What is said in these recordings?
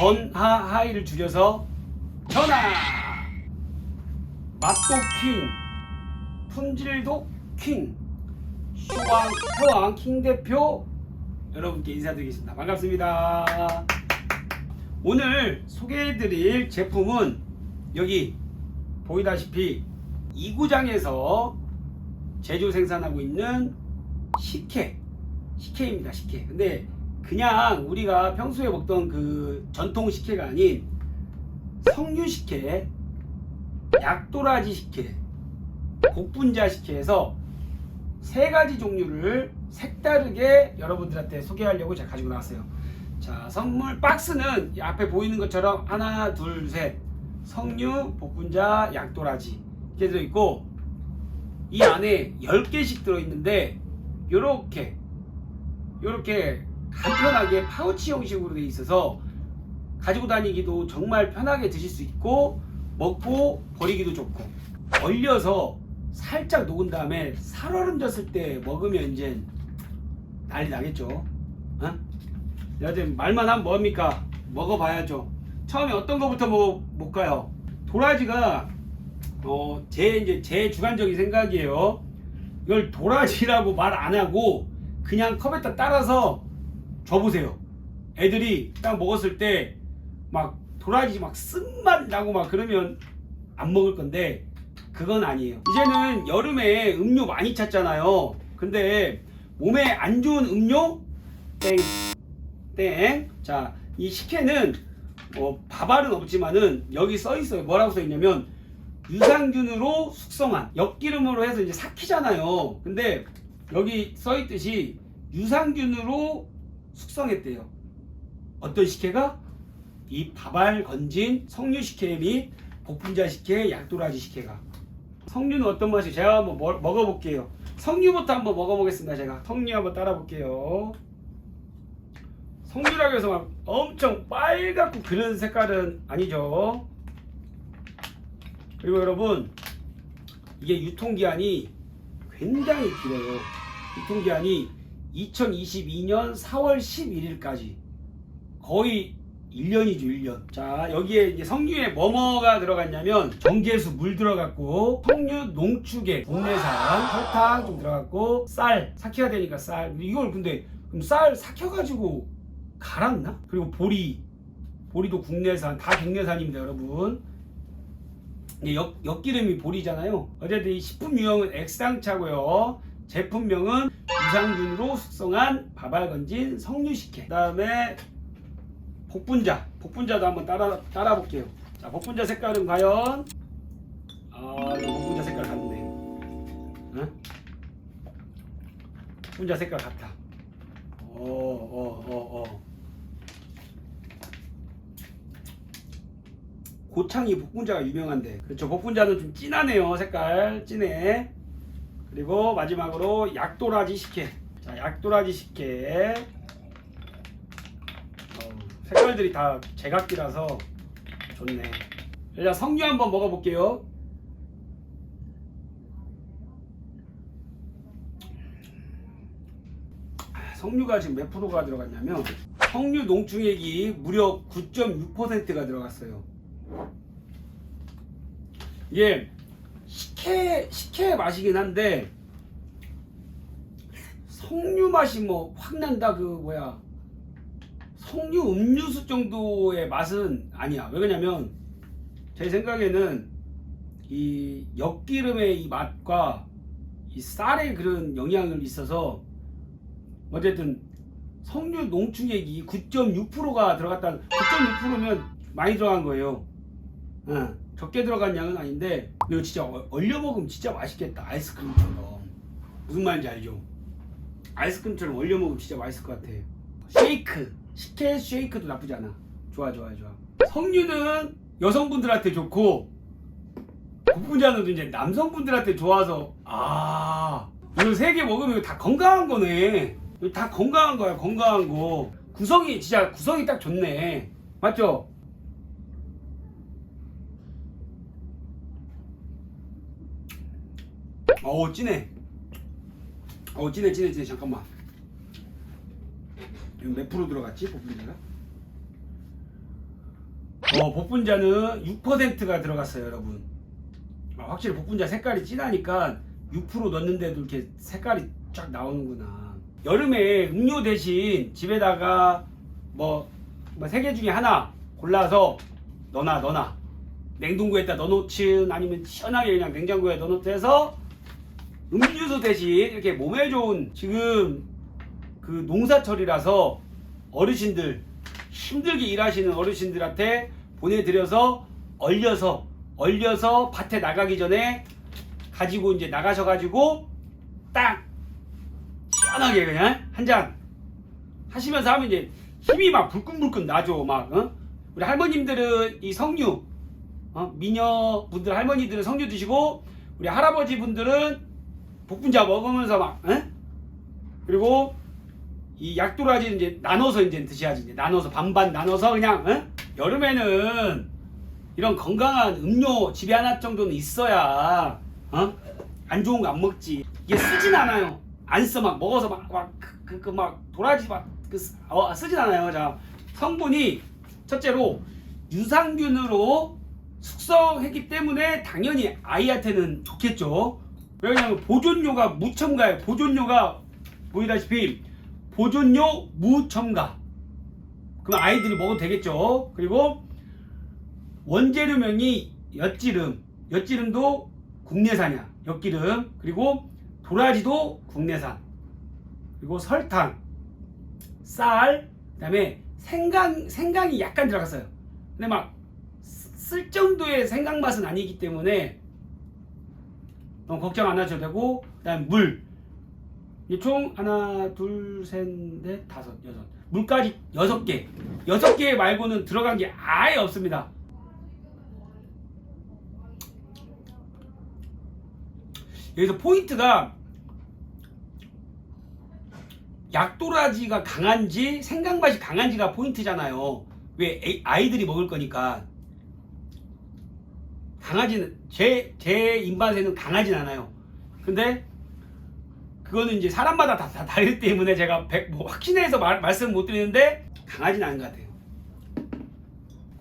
전하 하이를 줄여서 전하! 맛도 퀸 품질도 퀸 쇼왕 표왕 킹 대표! 여러분께 인사드리겠습니다. 반갑습니다. 오늘 소개해드릴 제품은 여기 보이다시피 이구장에서 제조 생산하고 있는 식혜 식혜입니다 식혜. 근데 그냥 우리가 평소에 먹던 그 전통 식혜가 아닌 석류 식혜 약도라지 식혜 곡분자 식혜에서 세 가지 종류를 색다르게 여러분들한테 소개하려고 제가 가지고 나왔어요. 자 선물 박스는 이 앞에 보이는 것처럼 하나 둘 셋. 석류 복분자 약도라지 이렇게 들어있고 이 안에 10개씩 들어있는데 요렇게 요렇게 간편하게 파우치 형식으로 되어 있어서 가지고 다니기도 정말 편하게 드실 수 있고 먹고 버리기도 좋고 얼려서 살짝 녹은 다음에 살얼음졌을 때 먹으면 이제 난리 나겠죠 어? 여하튼 말만 하면 뭐합니까 먹어봐야죠 처음에 어떤 거부터 먹어볼까요 도라지가 어, 제 이제 제 주관적인 생각이에요. 이걸 도라지라고 말 안 하고 그냥 컵에다 따라서 줘보세요. 애들이 딱 먹었을 때 막 도라지 막 쓴맛 나고 막 그러면 안 먹을 건데 그건 아니에요. 이제는 여름에 음료 많이 찾잖아요. 근데 몸에 안 좋은 음료 땡 땡. 자, 이 식혜는 뭐 밥알은 없지만은 여기 써 있어요. 뭐라고 써 있냐면 유산균으로 숙성한 엿기름으로 해서 이제 삭히잖아요. 근데 여기 써 있듯이 유산균으로 숙성했대요. 어떤 식혜가 이 밥알 건진 석류 식혜 및 복분자 식혜, 약도라지 식혜가 석류는 어떤 맛이? 제가 한번 먹- 먹어볼게요. 석류부터 한번 먹어보겠습니다. 제가 석류 한번 따라볼게요. 석류라고 해서 막 엄청 빨갛고 그런 색깔은 아니죠. 그리고 여러분 이게 유통기한이 굉장히 길어요. 유통기한이 2022년 4월 11일까지 거의 1년이죠 1년 자 여기에 이제 석류에 뭐뭐가 들어갔냐면 정제수 물 들어갔고 석류 농축액 국내산 설탕 좀 들어갔고 쌀 삭혀야 되니까 쌀 이걸 근데 그럼 쌀 삭혀가지고 갈았나? 그리고 보리 보리도 국내산 다 국내산입니다 여러분 역, 엿기름이 보리잖아요. 어쨌든 이 식품 유형은 액상차고요. 제품명은 유산균으로 숙성한 밥알 건진 석류식혜. 그다음에 복분자. 복분자도 한번 따라 따라 볼게요. 자, 복분자 색깔은 과연 아, 복분자 색깔 같네. 응? 복분자 색깔 같아. 어, 어, 어, 어. 고창이 복분자가 유명한데 그렇죠 복분자는 좀 진하네요 색깔 진해 그리고 마지막으로 약도라지 식혜. 자 약도라지 식혜. 어, 색깔들이 다 제각기라서 좋네. 일단 석류 한번 먹어볼게요. 아, 석류가 지금 몇 프로가 들어갔냐면 석류 농축액이 무려 9.6%가 들어갔어요. 이게 식혜 식혜 맛이긴 한데 석류 맛이 뭐 확 난다 그 뭐야. 석류 음료수 정도의 맛은 아니야. 왜 그러냐면 제 생각에는 이 엿기름의 이 맛과 이 쌀의 그런 영향을 있어서 어쨌든 석류 농축액이 9.6%가 들어갔다 9.6%면 많이 들어간 거예요 응, 적게 들어간 양은 아닌데 이거 진짜 얼- 얼려 먹으면 진짜 맛있겠다. 아이스크림처럼. 무슨 말인지 알죠? 아이스크림처럼 얼려 먹으면 진짜 맛있을 것 같아. 쉐이크. 식혜 쉐이크도 나쁘지 않아. 좋아 좋아 좋아. 석류는 여성분들한테 좋고 복분자는 이제 남성분들한테 좋아서. 아 이거 세 개 먹으면 다 건강한 거네. 다 건강한 거야 건강한 거. 구성이 진짜 구성이 딱 좋네. 맞죠? 어우 진해 어우 진해 진해 진해 잠깐만 이거 몇 프로 들어갔지 복분자가? 어, 복분자는 6%가 들어갔어요, 여러분. 아, 확실히 복분자 색깔이 진하니까 6% 넣는데도 이렇게 색깔이 쫙 나오는구나. 여름에 음료 대신 집에다가 뭐, 세 개 중에 하나 골라서 넣어놔, 넣어놔. 냉동고에다 넣어놓든 아니면 시원하게 그냥 냉장고에 넣어놓든 해서 음료수 대신 이렇게 몸에 좋은 지금 그 농사철이라서 어르신들 힘들게 일하시는 어르신들한테 보내드려서 얼려서 얼려서 밭에 나가기 전에 가지고 이제 나가셔가지고 딱 시원하게 그냥 한 잔 하시면서 하면 이제 힘이 막 불끈불끈 나죠 막 어? 우리 할머님들은 이 석류 어? 미녀 분들 할머니들은 석류 드시고 우리 할아버지 분들은 복분자 먹으면서 막 어? 그리고 이 약도라지는 이제 나눠서 이제 드셔야지 이제 나눠서 반반 나눠서 그냥 어? 여름에는 이런 건강한 음료 집에 하나 정도는 있어야 어? 안 좋은 거 안 먹지 이게 쓰진 않아요 안 써 막 먹어서 막 막그막 도라지 막 그 어, 쓰진 않아요 자 성분이 첫째로 유산균으로 숙성했기 때문에 당연히 아이한테는 좋겠죠 왜냐면 보존료가 무첨가예요 보존료가 보이다시피 보존료 무첨가. 그럼 아이들이 먹어도 되겠죠. 그리고 원재료명이 엿기름. 엿기름도 국내산이야. 엿기름. 그리고 도라지도 국내산. 그리고 설탕, 쌀, 그다음에 생강 생강이 약간 들어갔어요. 근데 막 쓸 정도의 생강 맛은 아니기 때문에 너무 걱정 안 하셔도 되고 그다음 물. 이총 하나, 둘, 셋, 넷, 다섯, 여섯. 물까지 여섯 개. 여섯 개 말고는 들어간 게 아예 없습니다. 여기서 포인트가 약도라지가 강한지 생강맛이 강한지가 포인트잖아요. 왜 애- 아이들이 먹을 거니까 강하지는 제 제 입맛에는 강하진 않아요. 근데 그거는 이제 사람마다 다, 다 다르기 때문에 제가 100, 뭐 확신해서 말, 말씀 못 드리는데 강하진 않은 것 같아요.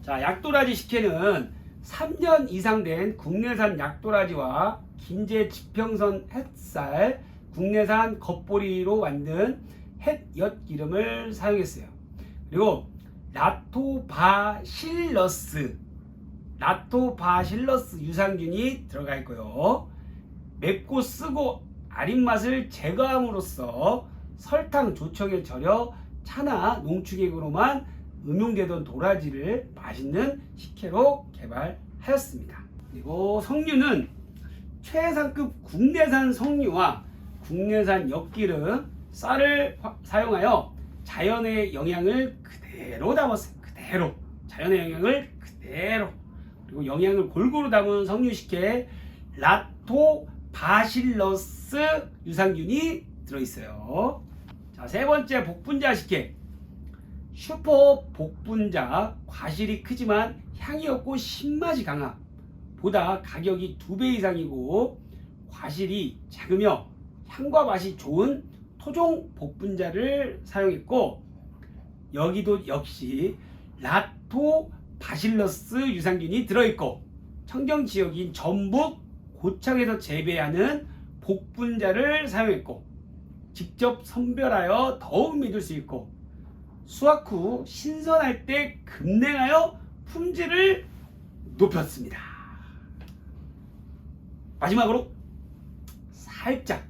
자, 약도라지 식혜는 3년 이상 된 국내산 약도라지와 긴제 지평선 햇살, 국내산 겉보리로 만든 햇엿 기름을 사용했어요. 그리고 라토바실러스, 라토바실러스 유산균이 들어가 있고요. 맵고 쓰고 아린 맛을 제거함으로써 설탕 조청에 절여 차나 농축액으로만 음용되던 도라지를 맛있는 식혜로 개발하였습니다. 그리고 석류는 최상급 국내산 석류와 국내산 엿기름, 쌀을 화- 사용하여 자연의 영양을 그대로 담았어요. 그대로 자연의 영양을 그대로 그리고 영양을 골고루 담은 석류 식혜 라토 바실러스 유산균이 들어있어요. 자, 세 번째 복분자 식혜. 슈퍼 복분자 과실이 크지만 향이 없고 신맛이 강함. 보다 가격이 두 배 이상이고 과실이 작으며 향과 맛이 좋은 토종 복분자를 사용했고 여기도 역시 라토 바실러스 유산균이 들어있고 청정 지역인 전북 고창에서 재배하는 복분자를 사용했고 직접 선별하여 더욱 믿을 수 있고 수확 후 신선할 때 급냉하여 품질을 높였습니다. 마지막으로 살짝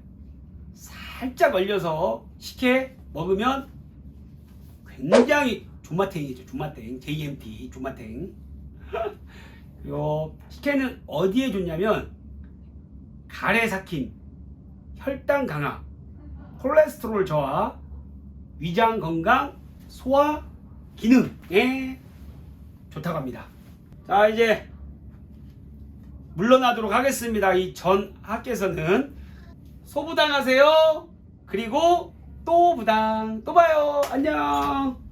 살짝 얼려서 식혜 먹으면 굉장히 존맛탱이죠. 존맛탱. JMT 존맛탱. 그리고 식혜는 어디에 좋냐면 가래 삭힘, 혈당 강화, 콜레스테롤 저하, 위장 건강, 소화 기능에 좋다고 합니다. 자 이제 물러나도록 하겠습니다. 이 전 학께서는 소부당하세요. 그리고 또 부당 또 봐요. 안녕.